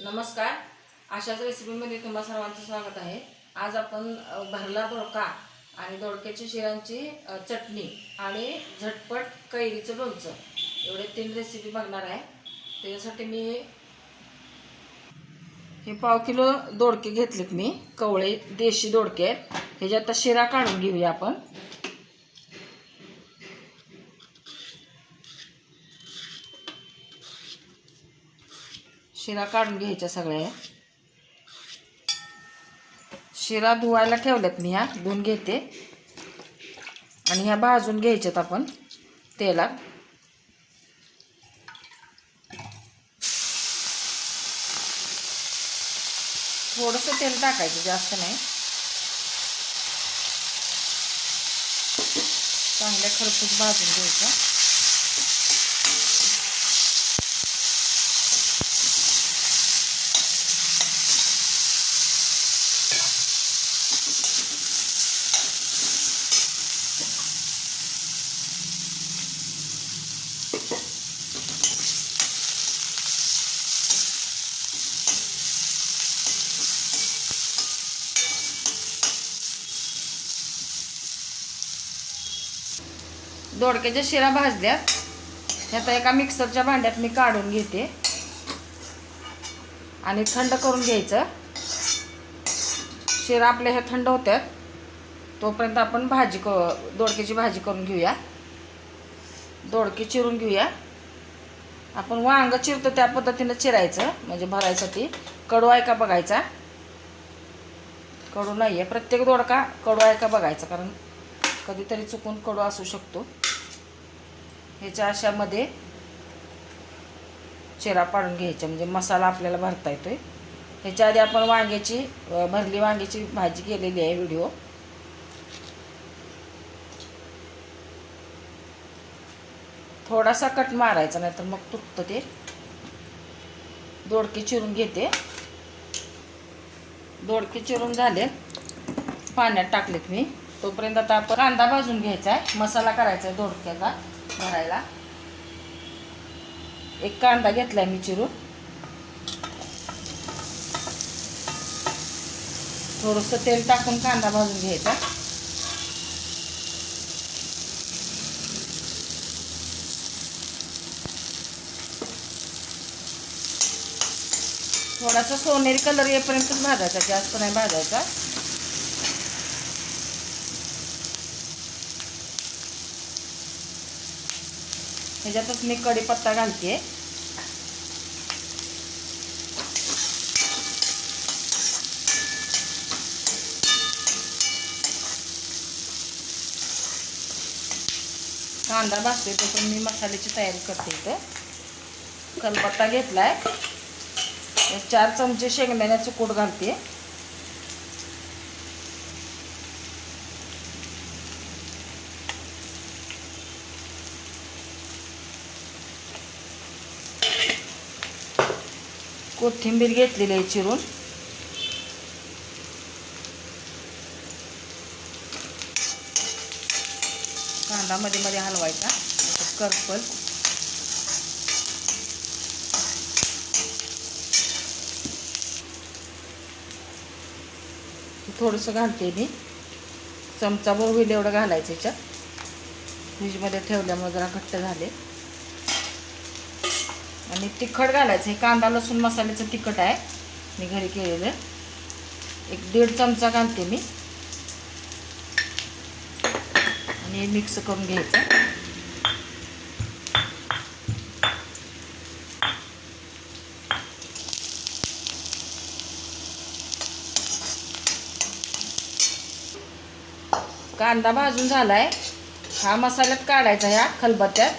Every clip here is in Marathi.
नमस्कार. अशाच रेसिपीमध्ये तुम्हा सर्वांचं स्वागत आहे. आज आपण भरला दोडका आणि दोडक्याच्या शिरांची चटणी आणि झटपट कैरीचं लोणचं. एवढे तीन रेसिपी बघणार आहे. त्याच्यासाठी मी हे पाव किलो दोडके घेतलेत मी. कवळे देशी दोडके. आहेत ह्याच्यात आता शिरा काढून घेऊया आपण. शिरा काढून घ्यायच्या सगळ्या. शिरा धुवायला ठेवल्यात मी ह्या धुवून घेते. आणि ह्या भाजून घ्यायच्यात आपण तेलात. थोडंसं तेल टाकायचं जास्त नाही. चांगल्या खरपूस भाजून घ्यायचं. दोडक्याच्या शिरा भाजल्यात. ह्यात एका मिक्सरच्या भांड्यात मी काढून घेते. आणि थंड करून घ्यायचं. शिरा आपल्या ह्या थंड होत्यात. तोपर्यंत आपण भाजी क दोडक्याची भाजी करून घेऊया. दोडके चिरून घेऊया. आपण वांग चिरतो त्या पद्धतीनं चिरायचं म्हणजे भरायसाठी. कडू आहे का बघायचा? कडू नाही आहे प्रत्येक दोडका कडू आहे का बघायचा? कारण कधीतरी चुकून कडू असू शकतो. ह्याच्या अशामध्ये चिरा पाडून घ्यायचा. म्हणजे मसाला आपल्याला भरता येतो आहे ह्याच्या आधी आपण वांग्याची भरली वांग्याची भाजी केलेली आहे व्हिडिओ. थोडासा कट मारायचा नाही तर मग तुटतं ते. दोडके चिरून घेते. दोडके चिरून झाले. पाण्यात टाकलेत मी. तोपर्यंत आता आपण कांदा भाजून घ्यायचा आहे. मसाला करायचा आहे दोडक्याचा. भरायला. एक कांदा घेतलाय मी चिरून. थोडंसं तेल टाकून कांदा भाजून घ्यायचा. थोडासा सोनेरी कलर येईपर्यंतच भाजायचा जास्त नाही भाजायचा. ह्याच्यातच मी कढीपत्ता घालते. कांदा भाजते तो पण मी मसाल्याची तयारी करते इथं. कलपत्ता घेतलाय. चार चमचे शेंगदाण्याचं कूट घालते. कोथिंबीर घेतलेली आहे चिरून. कांदा मध्ये मध्ये हलवायचा कर्पल करपल. थोडंसं घालते मी. चमचा भर होईल एवढं घालायचं याच्यात. फ्रीजमध्ये ठेवल्यामुळे जरा घट्ट झाले. आणि तिखट घालायचं. हे कांदा लसूण मसाल्याचं तिखट आहे. मी घरी केलेलं. एक दीड चमचा घालते मी. आणि हे मिक्स करून घ्यायचं. कांदा भाजून झाला आहे हा मसाल्यात काढायचा ह्या खलबत्त्यात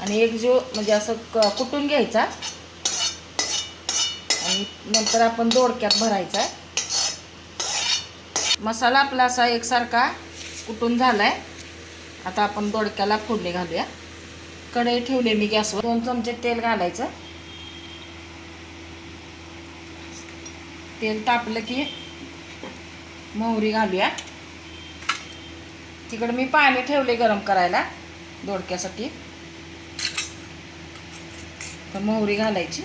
आणि एक जो म्हणजे असं क कुटून घ्यायचा. आणि नंतर आपण दोडक्यात भरायचा. मसाला आपला असा एकसारखा कुटून झाला आहे आता आपण दोडक्याला फोडणी घालूया. कढई ठेवली मी गॅसवर. दोन चमचे तेल घालायचं. तेल तापलं की मोहरी घालूया. तिकडं मी पाणी ठेवले गरम करायला दोडक्यासाठी. तर मोहरी घालायची.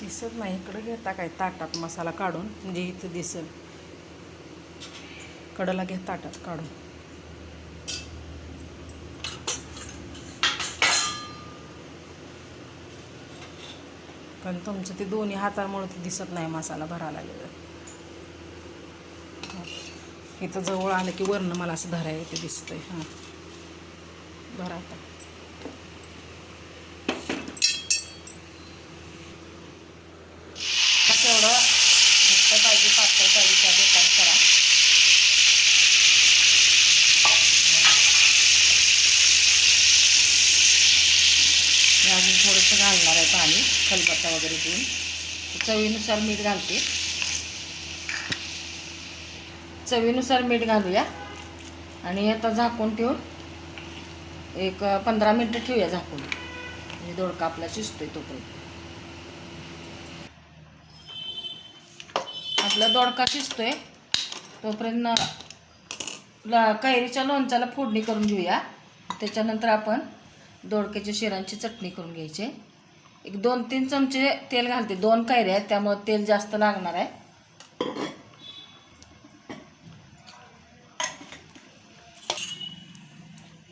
दिसत नाही इकडं घेता काय ताटात मसाला काढून? म्हणजे इथं दिसत कडला घे ताटात काढून. कारण तुमचं ते दोन्ही हातामुळे दिसत नाही मसाला भरायला लागेल इथं जवळ आलं की वरनं मला असं धराय ते दिसतंय. हां. धरा आता. घट्ट पाहिजे पातळ पाहिजे त्या बेकार करा. अजून थोडंसं घालणार आहे पाणी खलबत्ता वगैरे देऊन चवीनुसार मीठ घालते. चवीनुसार मीठ घालूया. आणि आता झाकून ठेवून एक पंधरा मिनटं ठेवूया झाकून. म्हणजे दोडका आपला शिजतोय तोपर्यंत. आपला दोडका शिजतोय. तोपर्यंत ला कैरीच्या लोणच्याला फोडणी करून घेऊया. त्याच्यानंतर आपण दोडक्याच्या शिरांची चटणी करून घ्यायची. एक दोन तीन चमचे तेल घालते. दोन कैऱ्या आहेत त्यामुळं तेल जास्त लागणार आहे.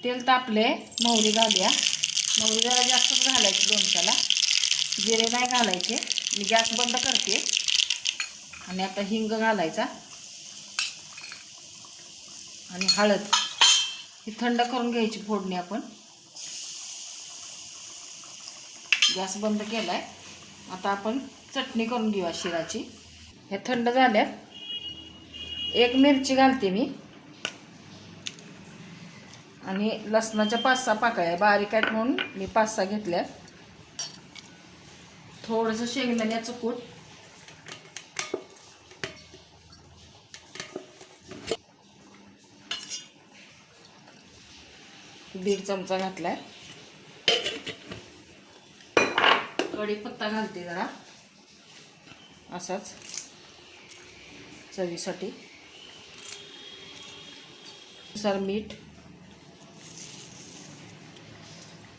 तेल तापले मोहरी घालूया. मोहरी जरा जास्तच घालायची लोणच्याला जिरे नाही घालायचे. मी गॅस बंद करते. आणि आता हिंग घालायचा. आणि हळद. ही थंड करून घ्यायची फोडणी आपण. गॅस बंद केला आहे आता आपण चटणी करून घेऊया शिराची. हे थंड झाल्यात. एक मिरची घालते मी. आणि लसणाच्या पाच सहा पाकळ्या बारीक आहेत म्हणून मी पाच सहा घेतल्या. थोडंसं शेंगदाण्याचं कूट दीड चमचा घातलाय. कढीपत्ता घालते जरा. असाच. चवीसाठी. सर मीठ.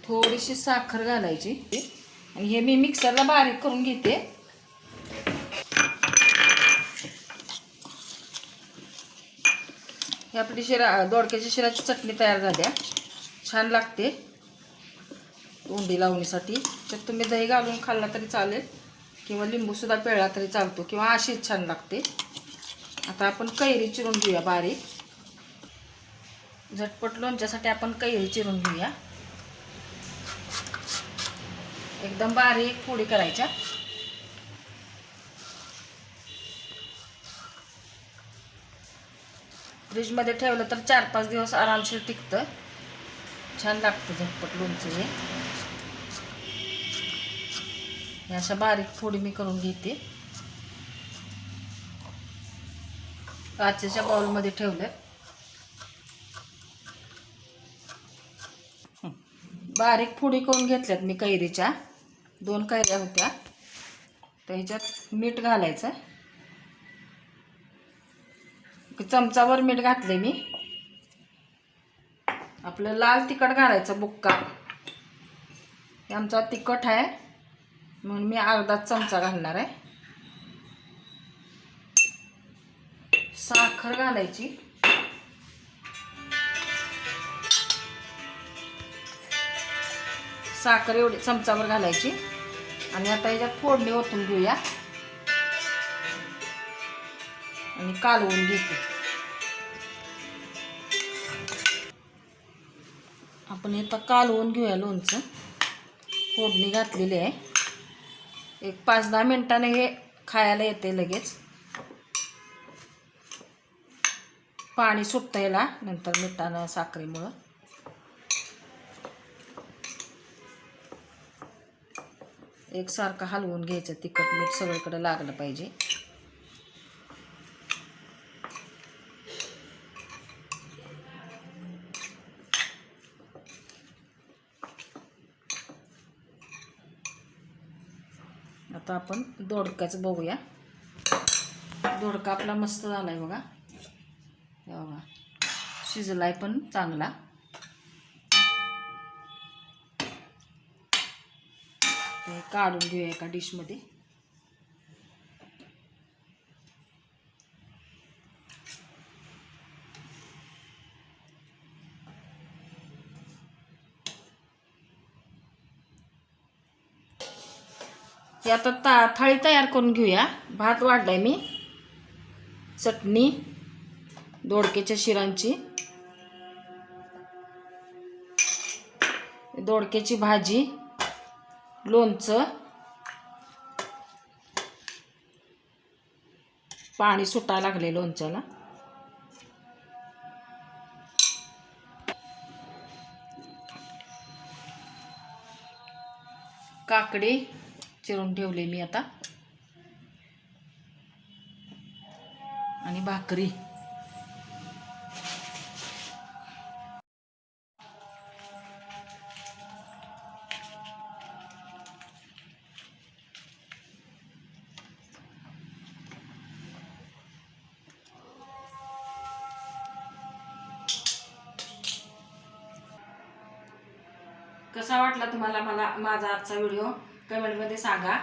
थोडीशी साखर घालायची. आणि हे मी मिक्सरला बारीक करून घेते. ही आपली शिरा दोडक्याची शिराची चटणी तयार झाल्या. छान लागते. तोंडी लावणीसाठी. तर तुम्ही दही घालून खाल्ला तरी चालेल. किंवा लिंबूसुद्धा पेळला तरी चालतो. किंवा अशीच छान लागते. आता आपण कैरी चिरून घेऊया बारीक. झटपट लोणच्यासाठी आपण कैरी चिरून घेऊया. एकदम बारीक फोडी करायच्या. फ्रीजमध्ये ठेवलं तर चार पाच दिवस आरामशीर टिकतं. छान लागतं झटपट लोणचं हे. अशा बारीक फोडी मी करून घेते. काचेच्या बाउलमध्ये ठेवलं बारीक फोडी करून घेतल्यात मी कैरीच्या. दोन कैऱ्या होत्या. तर ह्याच्यात मीठ घालायचं. चमचावर मीठ घातले मी. आपलं लाल तिखट घालायचं बुक्का. आमचा तिखट आहे. म्हणून मी अर्धा चमचा घालणार आहे. साखर घालायची. साखर एवढी चमचावर घालायची. आणि आता याच्यात फोडणी ओतून घेऊया. आणि कालवून घेते. आपण आता कालवून घेऊया लोणचं. फोडणी घातलेली आहे. एक पाच दहा मिनटाने हे खायला येते लगेच. पाणी सुटतं याला नंतर मिठानं साखरेमुळं. एकसारखं हलवून घ्यायचं. तिखट मीठ सगळीकडे लागलं पाहिजे. आता आपण दोडक्याचं बघूया. दोडका आपला मस्त झाला आहे बघा. बघा बघा. शिजलाय पण चांगला. ते काढून घेऊया एका डिशमध्ये आता ता थाळी तयार करून घेऊया. भात वाढलाय मी. चटणी दोडक्याच्या शिरांची. दोडक्याची भाजी. लोणचं पाणी सुटायला लागले लोणच्याला. काकडी चिरून ठेवले मी आता. आणि भाकरी. कसा वाटला तुम्हाला मला माझा आजचा व्हिडिओ? कमेंटमध्ये सांगा.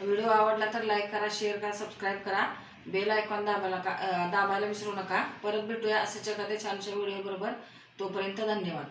व्हिडिओ आवडला तर लाईक करा शेअर करा सबस्क्राईब करा. बेल आयकॉन दाबायला का दाबायला विसरू नका. परत भेटूया असेच एखाद्या छानशा व्हिडिओ बरोबर तोपर्यंत धन्यवाद.